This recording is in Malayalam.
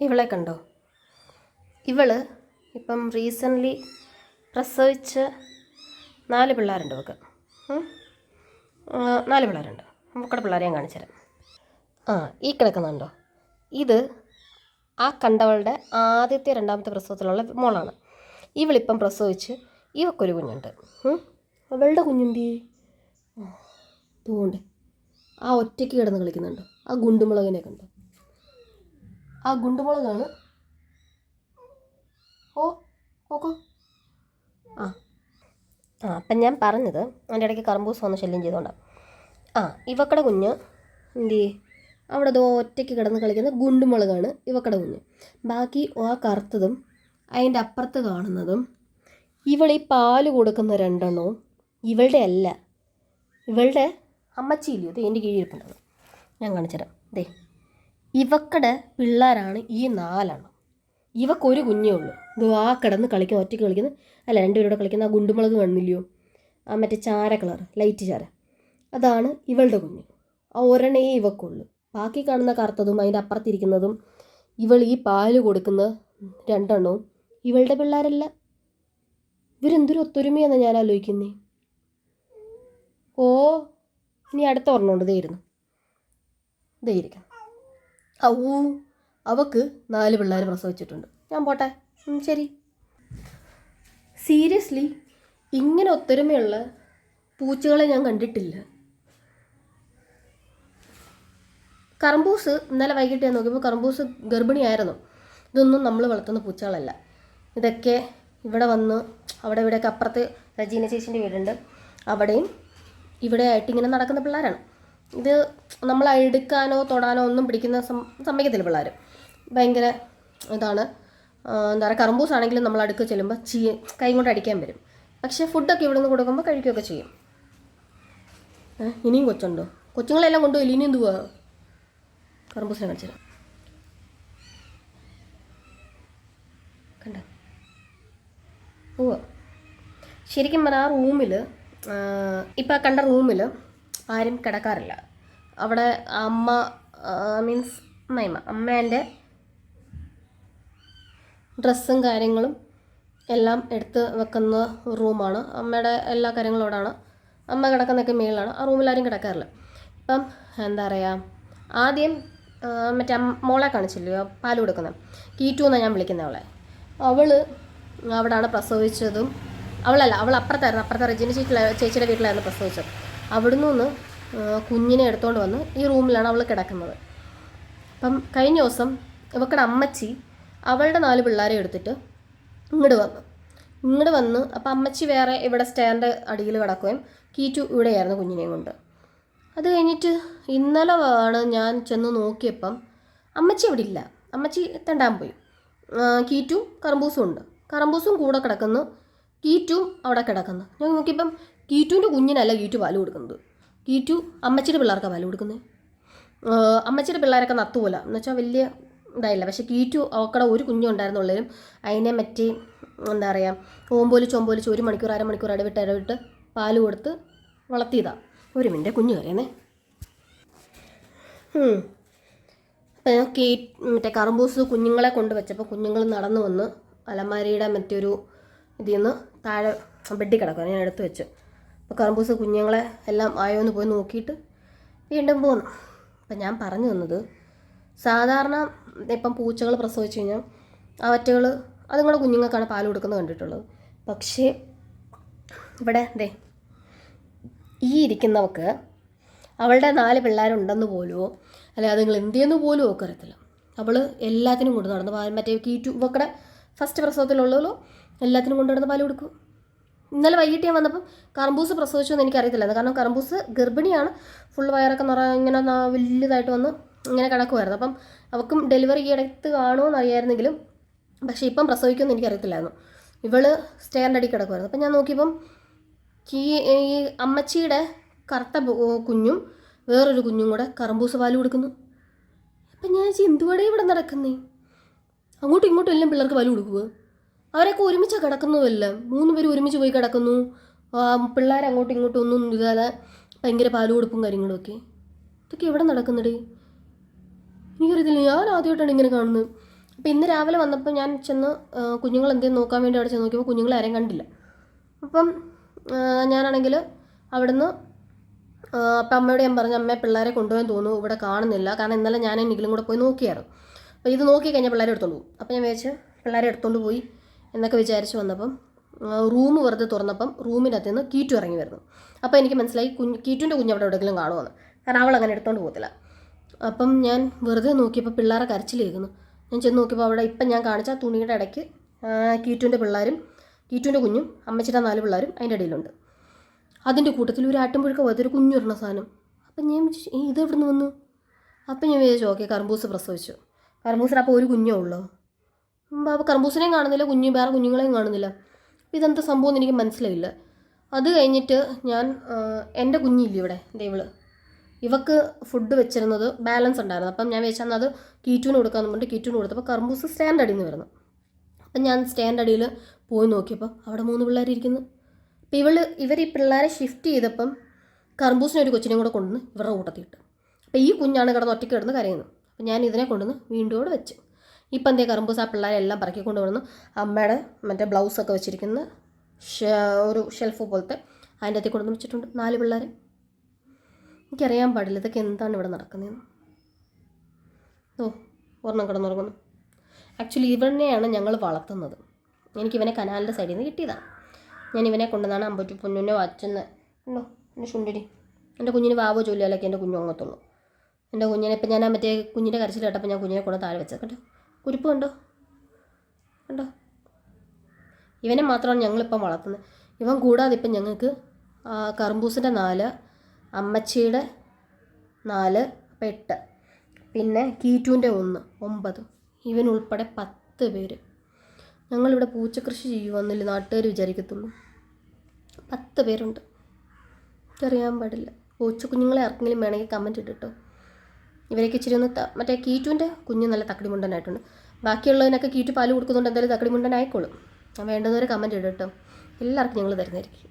ഇവളെ കണ്ടോ? ഇവൾ ഇപ്പം റീസെന്റ്ലി പ്രസവിച്ച് നാല് പിള്ളേരുണ്ട് ഇവൾക്ക്. നാല് പിള്ളേരുണ്ട്. നമുക്കടെ പിള്ളേരെ ഞാൻ കാണിച്ചുതരാം ആ ഈ കിടക്കുന്നുണ്ടോ? ഇത് ആ കണ്ടവളുടെ ആദ്യത്തെ രണ്ടാമത്തെ പ്രസവത്തിലുള്ള മോളാണ്. ഇവളിപ്പം പ്രസവിച്ച് ഇവക്കൊരു കുഞ്ഞുണ്ട്. അവളുടെ കുഞ്ഞുണ്ടി തൂണ്ട് ആ ഒറ്റയ്ക്ക് കിടന്ന് കളിക്കുന്നുണ്ടോ. ആ ഗുണ്ടുമുളകിനെ കണ്ടോ? ആ ഗുണ്ടുമുളകാണ്. ഓ ഓക്കോ ആ. ആ അപ്പം ഞാൻ പറഞ്ഞത് അതിന്റെ ഇടയ്ക്ക് കറമ്പൂസ് വന്ന് ശല്യം ചെയ്തുകൊണ്ടാണ് ആ ഇവക്കടെ കുഞ്ഞ് എന്ത്? അവിടെ അതോ ഒറ്റയ്ക്ക് കിടന്ന് കളിക്കുന്ന ഗുണ്ടുമുളകാണ് ഇവക്കടെ കുഞ്ഞ്. ബാക്കി ആ കറുത്തതും അതിന്റെ അപ്പുറത്ത് കാണുന്നതും ഇവളീ പാൽ കൊടുക്കുന്ന രണ്ടെണ്ണവും ഇവളുടെ അല്ല. ഇവളുടെ അമ്മച്ചിയില്ലയോ ദേ എന്റെ കീഴിരിപ്പുണ്ടത് ഞാൻ കാണിച്ചുതരാം. ദേ. ഇവക്കടെ പിള്ളേരാണ് ഈ നാലെണ്ണം. ഇവക്കൊരു കുഞ്ഞേ ഉള്ളൂ. ഇത് ആ കിടന്ന് കളിക്കുന്ന ഒറ്റയ്ക്ക് കളിക്കുന്ന അല്ല രണ്ടുപേരോടെ കളിക്കുന്ന ആ ഗുണ്ടുമുളക് കണ്ണില്ലയോ? ആ മറ്റേ ചാര കളർ ലൈറ്റ് ചാര. അതാണ് ഇവളുടെ കുഞ്ഞ്. ആ ഒരെണ്ണേ ഇവക്കുള്ളൂ. ബാക്കി കാണുന്ന കറുത്തതും അതിന്റെ അപ്പുറത്തിരിക്കുന്നതും ഇവൾ ഈ പാൽ കൊടുക്കുന്ന രണ്ടെണ്ണവും ഇവളുടെ പിള്ളേരല്ല. ഇവരെന്തൊരു ഒത്തൊരുമയെന്ന് ഞാൻ ആലോചിക്കുന്നേ. ഓ ഇനി അടുത്ത ഒരെണ്ണമുണ്ട് ഇതായിരുന്നു ഇരുന്നു. ഔ അവക്ക് നാല് പിള്ളേർ പ്രസവിച്ചിട്ടുണ്ട്. ഞാൻ പോട്ടെ. ശരി. സീരിയസ്ലി ഇങ്ങനെ ഒത്തൊരുമയുള്ള പൂച്ചകളെ ഞാൻ കണ്ടിട്ടില്ല. കറമ്പൂസ് ഇന്നലെ വൈകിട്ട് ഞാൻ നോക്കിയപ്പോൾ കറമ്പൂസ് ഗർഭിണിയായിരുന്നു. ഇതൊന്നും നമ്മൾ വളർത്തുന്ന പൂച്ചകളല്ല. ഇതൊക്കെ ഇവിടെ വന്ന് അവിടെ ഇവിടെയൊക്കെ അപ്പുറത്ത് രജീന ചേച്ചിന്റെ വീടുണ്ട്. അവിടെയും ഇവിടെ ആയിട്ട് ഇങ്ങനെ നടക്കുന്ന പിള്ളേരാണ്. ഇത് നമ്മൾ എടുക്കാനോ തൊടാനോ ഒന്നും പിടിക്കുന്ന സമയത്തില്ല പിള്ളേർ. ഭയങ്കര ഇതാണ്. എന്താ പറയുക കറമ്പൂസ് ആണെങ്കിലും നമ്മൾ അടുക്ക് ചെല്ലുമ്പോൾ ചീ കൈ കൊണ്ട് അടിക്കാൻ വരും. പക്ഷേ ഫുഡൊക്കെ ഇവിടെ നിന്ന് കൊടുക്കുമ്പോൾ കഴിക്കുകയൊക്കെ ചെയ്യും. ഇനിയും കൊച്ചുണ്ടോ? കൊച്ചുങ്ങളെല്ലാം കൊണ്ടുപോയില്ല ഇനി എന്തുവാ? കറമ്പൂസിനെ കാണിച്ചു കണ്ട? ശരിക്കും പറഞ്ഞാൽ ആ റൂമിൽ ഇപ്പം കണ്ട റൂമിൽ ആരും കിടക്കാറില്ല. അവിടെ അമ്മ മീൻസ് അമ്മയമ്മ അമ്മേന്റെ ഡ്രസ്സും കാര്യങ്ങളും എല്ലാം എടുത്ത് വെക്കുന്ന റൂമാണ് അമ്മയുടെ എല്ലാ കാര്യങ്ങളും അവിടെയാണ്. അമ്മ കിടക്കുന്നൊക്കെ മേളിലാണ്. ആ റൂമിൽ ആരും കിടക്കാറില്ല. ഇപ്പം എന്താ പറയുക ആദ്യം മറ്റേ മോളെ കാണിച്ചില്ലയോ പാൽ കൊടുക്കുന്നത്? കീറ്റു എന്നാണ് ഞാൻ വിളിക്കുന്നത് അവളെ. അവൾ അവിടെയാണ് പ്രസവിച്ചതും അവളല്ല അവൾ അപ്പുറത്തായിരുന്നു. അപ്പുറത്തെ റെജിന ചേച്ചിയുടെ ചേച്ചിയുടെ വീട്ടിലായിരുന്നു പ്രസവിച്ചത്. അവിടുന്ന് ഒന്ന് കുഞ്ഞിനെ എടുത്തുകൊണ്ട് വന്ന് ഈ റൂമിലാണ് അവൾ കിടക്കുന്നത്. അപ്പം കഴിഞ്ഞ ദിവസം ഇവക്കടെ അമ്മച്ചി അവളുടെ നാല് പിള്ളേരെ എടുത്തിട്ട് ഇങ്ങോട്ട് വന്നു. ഇങ്ങോട്ട് വന്ന് അപ്പം അമ്മച്ചി വേറെ ഇവിടെ സ്റ്റാൻഡ് അടിയിൽ കിടക്കുകയും കീറ്റു ഇവിടെയായിരുന്നു കുഞ്ഞിനെയും കൊണ്ട്. അത് കഴിഞ്ഞിട്ട് ഇന്നലെ ആണ് ഞാൻ ചെന്ന് നോക്കിയപ്പം അമ്മച്ചി ഇവിടെ ഇല്ല. അമ്മച്ചി തെണ്ടാൻ പോയി. കീറ്റും കറമ്പൂസും ഉണ്ട്. കറമ്പൂസും കൂടെ കിടക്കുന്നു. കീറ്റും അവിടെ കിടക്കുന്നു. ഞാൻ നോക്കിയപ്പം കീറ്റുവിന്റെ കുഞ്ഞിനല്ല കീറ്റു പാൽ കൊടുക്കുന്നത്. കീറ്റു അമ്മച്ചിയുടെ പിള്ളേർക്കാണ് പാൽ കൊടുക്കുന്നത്. അമ്മച്ചിയുടെ പിള്ളേരൊക്കെ നത്തുപോലെ. എന്ന് വെച്ചാൽ വലിയ ഇതായില്ല. പക്ഷേ കീറ്റു അവക്കടെ ഒരു കുഞ്ഞുണ്ടായിരുന്നുള്ളതിലും അതിനെ മറ്റേ എന്താ പറയുക ഓമ്പോലിച്ച് ഓമ്പോലിച്ച് ഒരു മണിക്കൂർ അര മണിക്കൂർ ഇടവിട്ട് ഇടവിട്ട് പാൽ കൊടുത്ത് വളർത്തിയതാണ് ഒരു മിനിറ്റ് കുഞ്ഞു കരയുന്നേ അപ്പം കേ മറ്റേ കറുമ്പൂസ് കുഞ്ഞുങ്ങളെ കൊണ്ട് വെച്ചപ്പോൾ കുഞ്ഞുങ്ങൾ നടന്നു വന്ന് അലമാരിയുടെ മറ്റൊരു ഇതിൽ നിന്ന് താഴെ ബെഡിൽ കിടക്കുക ഞാൻ എടുത്ത് വെച്ചു. കറമ്പൂസ് കുഞ്ഞുങ്ങളെ എല്ലാം ആയോ എന്ന് പോയി നോക്കിയിട്ട് വീണ്ടും പോന്നു. അപ്പം ഞാൻ പറഞ്ഞു തന്നത് സാധാരണ ഇപ്പം പൂച്ചകൾ പ്രസവിച്ചു കഴിഞ്ഞാൽ അവറ്റകൾ അതുങ്ങളുടെ കുഞ്ഞുങ്ങൾക്കാണ് പാൽ കൊടുക്കുന്നത് കണ്ടിട്ടുള്ളത്. പക്ഷേ ഇവിടെ ദേ ഈ ഇരിക്കുന്നവക്ക് അവളുടെ നാല് പിള്ളേരുണ്ടെന്ന് പോലുമോ അല്ലെ അതുങ്ങൾ എന്ത് ചെയ്യുന്നു പോലും ഒക്കെ അറിയത്തില്ല. അവൾ എല്ലാത്തിനും കൊണ്ട് നടന്ന് മറ്റേ കീറ്റു ഇവക്കടെ ഫസ്റ്റ് പ്രസവത്തിലുള്ളവളോ എല്ലാത്തിനും കൊണ്ട് നടന്ന് പാൽ കൊടുക്കും. ഇന്നലെ വൈകിട്ട് ഞാൻ വന്നപ്പം കറമ്പൂസ് പ്രസവിച്ചു എന്ന് എനിക്കറിയത്തില്ലായിരുന്നു. കാരണം കറമ്പൂസ് ഗർഭിണിയാണ്. ഫുൾ വയറൊക്കെ നിറ ഇങ്ങനെ വലിയതായിട്ട് വന്ന് ഇങ്ങനെ കിടക്കുമായിരുന്നു അപ്പം അവക്കും ഡെലിവറി ഈ ഇടത്ത് കാണുമോ എന്നറിയായിരുന്നെങ്കിലും പക്ഷേ ഇപ്പം പ്രസവിക്കുമെന്ന് എനിക്കറിയത്തില്ലായിരുന്നു. ഇവൾ സ്റ്റേറിന്റെ അടി കിടക്കുമായിരുന്നു അപ്പം ഞാൻ നോക്കിയപ്പം ഈ ഈ അമ്മച്ചിയുടെ കറുത്ത കുഞ്ഞും വേറൊരു കുഞ്ഞും കൂടെ കറമ്പൂസ് പാൽ കൊടുക്കുന്നു. അപ്പം ഞാൻ എന്തുവാടേ ഇവിടെ നടക്കുന്നേ? അങ്ങോട്ടും ഇങ്ങോട്ടും എല്ലാം പിള്ളേർക്ക് പാൽ കൊടുക്കുക അവരൊക്കെ ഒരുമിച്ച് കിടക്കുന്നതല്ല? മൂന്ന് പേര് ഒരുമിച്ച് പോയി കിടക്കുന്നു. പിള്ളേർ അങ്ങോട്ടും ഇങ്ങോട്ടും ഒന്നും ഇതാതെ ഭയങ്കര പാലുകൊടുപ്പും കൊടുപ്പും കാര്യങ്ങളുമൊക്കെ ഇതൊക്കെ എവിടെ നടക്കുന്നുണ്ട് എനിക്കറിയത്തില്ല. ഞാൻ ആദ്യമായിട്ടാണ് ഇങ്ങനെ കാണുന്നത്. അപ്പോൾ ഇന്ന് രാവിലെ വന്നപ്പോൾ ഞാൻ ചെന്ന് കുഞ്ഞുങ്ങൾ എന്തെങ്കിലും നോക്കാൻ വേണ്ടി അവിടെ ചെന്ന് നോക്കിയപ്പോൾ കുഞ്ഞുങ്ങളെ ആരെയും കണ്ടില്ല. അപ്പം ഞാനാണെങ്കിൽ അവിടുന്ന് അപ്പം അമ്മയോട് ഞാൻ പറഞ്ഞു അമ്മയെ പിള്ളേരെ കൊണ്ടുപോകാൻ തോന്നുന്നു. ഇവിടെ കാണുന്നില്ല. കാരണം ഇന്നലെ ഞാൻ എന്നെങ്കിലും കൂടെ പോയി നോക്കിയായിരുന്നു. അപ്പോൾ ഇത് നോക്കി കഴിഞ്ഞാൽ പിള്ളേരെ എടുത്തോണ്ട് പോകും. അപ്പോൾ ഞാൻ വിചാരിച്ച് പിള്ളേരെ എടുത്തോണ്ട് പോയി. എന്നൊക്കെ വിചാരിച്ച് വന്നപ്പം റൂം വെറുതെ തുറന്നപ്പം റൂമിനകത്ത് നിന്ന് കീറ്റു ഇറങ്ങി വരുന്നു. അപ്പോൾ എനിക്ക് മനസ്സിലായി കുഞ്ഞ് കീറ്റുവിന്റെ കുഞ്ഞ് അവിടെ എവിടെയെങ്കിലും കാണുമെന്ന്. കാരണം അവൾ അങ്ങനെ എടുത്തോണ്ട് പോകത്തില്ല. അപ്പം ഞാൻ വെറുതെ നോക്കിയപ്പോൾ പിള്ളേരെ കരച്ചിലേക്കുന്നു ഞാൻ ചെന്ന് നോക്കിയപ്പോൾ അവിടെ ഇപ്പം ഞാൻ കാണിച്ച തുണിയുടെ ഇടയ്ക്ക് കീറ്റുവിന്റെ പിള്ളേരും കീറ്റുവിന്റെ കുഞ്ഞും അമ്മച്ചിയുടെ നാല് പിള്ളേരും അതിന്റെ ഇടയിലുണ്ട്. അതിന്റെ കൂട്ടത്തിൽ ഒരു ആട്ടുമ്പുഴുക്ക പോയത് ഒരു കുഞ്ഞുരുന്ന സാധനം. അപ്പം ഞാൻ ഇതെവിടുന്ന് വന്നു? അപ്പം ഞാൻ വിചാരിച്ചു ഓക്കെ കർമ്പൂസ് പ്രസവിച്ചു. കർമ്പൂസിന് അപ്പോൾ ഒരു കുഞ്ഞേ ഉള്ളൂ. അപ്പോൾ കർബൂസിനെയും കാണുന്നില്ല കുഞ്ഞു വേറെ കുഞ്ഞുങ്ങളെയും കാണുന്നില്ല. ഇതെന്താ സംഭവം എന്ന് എനിക്ക് മനസ്സിലായില്ല. അത് കഴിഞ്ഞിട്ട് ഞാൻ എന്റെ കുഞ്ഞില്ല ഇവിടെ ദേ ഇവൾ. ഇവക്ക് ഫുഡ് വെച്ചിരുന്നത് ബാലൻസ് ഉണ്ടായിരുന്നു. അപ്പം ഞാൻ വെച്ചാൽ അത് കീറ്റൂന് കൊടുക്കാൻ പറഞ്ഞിട്ട് കീറ്റൂന് കൊടുത്തപ്പോൾ കർബൂസ് സ്റ്റാൻഡ് അടിയിൽ നിന്ന് വരുന്നു അപ്പം ഞാൻ സ്റ്റാൻഡ് അടിയിൽ പോയി നോക്കിയപ്പോൾ അവിടെ മൂന്ന് പിള്ളേർ ഇരിക്കുന്നു. അപ്പം ഇവൾ ഇവർ ഈ പിള്ളേരെ ഷിഫ്റ്റ് ചെയ്തപ്പം കർബൂസിനെ ഒരു കൊച്ചിനെയും കൂടെ കൊണ്ടുവന്ന് ഇവരുടെ കൂട്ടത്തിയിട്ട് അപ്പോൾ ഈ കുഞ്ഞാണ് കിടന്ന് ഒറ്റയ്ക്ക് കിടന്ന് കരയുന്നത് അപ്പം ഞാൻ ഇതിനെ കൊണ്ടുവന്ന് വീണ്ടും കൂടെ വെച്ച്. ഇപ്പം എന്തേ കറുമ്പൂസ് ആ പിള്ളേരെല്ലാം പറക്കി കൊണ്ടുവരുന്നു അമ്മയുടെ മറ്റേ ബ്ലൗസൊക്കെ വെച്ചിരിക്കുന്ന ഒരു ഷെൽഫ് പോലത്തെ അതിന്റെ അകത്തേക്ക് കൊണ്ടുവന്ന് വെച്ചിട്ടുണ്ട് നാല് പിള്ളേരെ. എനിക്കറിയാൻ പാടില്ല ഇതൊക്കെ എന്താണ് ഇവിടെ നടക്കുന്നതെന്ന്. ഓ ഒരെണ്ണം കിടന്നുറങ്ങുന്നു. ആക്ച്വലി ഇവനെയാണ് ഞങ്ങൾ വളർത്തുന്നത്. എനിക്കിവനെ കനാലിന്റെ സൈഡിൽ നിന്ന് കിട്ടിയതാണ്. ഞാൻ ഇവനെ കൊണ്ടുവന്നാണ് അമ്പറ്റു പൊന്നുനെ വച്ചെന്ന് ഉണ്ടോ എന്റെ ചുണ്ടരി എന്റെ കുഞ്ഞിന് വാവോ ജോലിയാലൊക്കെ എന്റെ കുഞ്ഞു അങ്ങത്തുള്ളൂ എന്റെ കുഞ്ഞിനെ ഇപ്പം ഞാൻ മറ്റേ കുഞ്ഞിന്റെ കരച്ചിൽ കേട്ടപ്പോൾ ഞാൻ കുഞ്ഞിനെ കൊണ്ട് താഴെ വെച്ചത് കേട്ടോ കുരിപ്പ് കണ്ടോ? കണ്ടോ? ഇവനെ മാത്രമാണ് ഞങ്ങളിപ്പം വളർത്തുന്നത് ഇവൻ കൂടാതെ ഇപ്പം ഞങ്ങൾക്ക് കറുമ്പൂസിന്റെ നാല് അമ്മച്ചിയുടെ നാല് അപ്പം എട്ട്. പിന്നെ കീറ്റുവിന്റെ ഒന്ന് ഒമ്പത്. ഇവനുൾപ്പെടെ പത്ത് പേര്. ഞങ്ങളിവിടെ പൂച്ചക്കൃഷി ചെയ്യുമെന്നില്ല നാട്ടുകാർ വിചാരിക്കത്തുള്ളൂ. പത്ത് പേരുണ്ട്. അറിയാൻ പാടില്ല. പൂച്ച കുഞ്ഞുങ്ങളെ ആർക്കെങ്കിലും വേണമെങ്കിൽ കമന്റ് ഇട്ടിട്ടോ ഇവരൊക്കെ ഇച്ചിരി ഒന്ന് മറ്റേ കീറ്റുവിന്റെ കുഞ്ഞ് നല്ല തക്കടി മുണ്ടനായിട്ടുണ്ട് ബാക്കിയുള്ളതിനൊക്കെ കീറ്റു പാൽ കൊടുക്കുന്നുണ്ട് എന്തായാലും തക്കടി മുണ്ടനായിക്കോളും വേണ്ടതുവരെ കമന്റ് ഇടട്ടോ എല്ലാവർക്കും ഞങ്ങൾ തരുന്നതായിരിക്കും.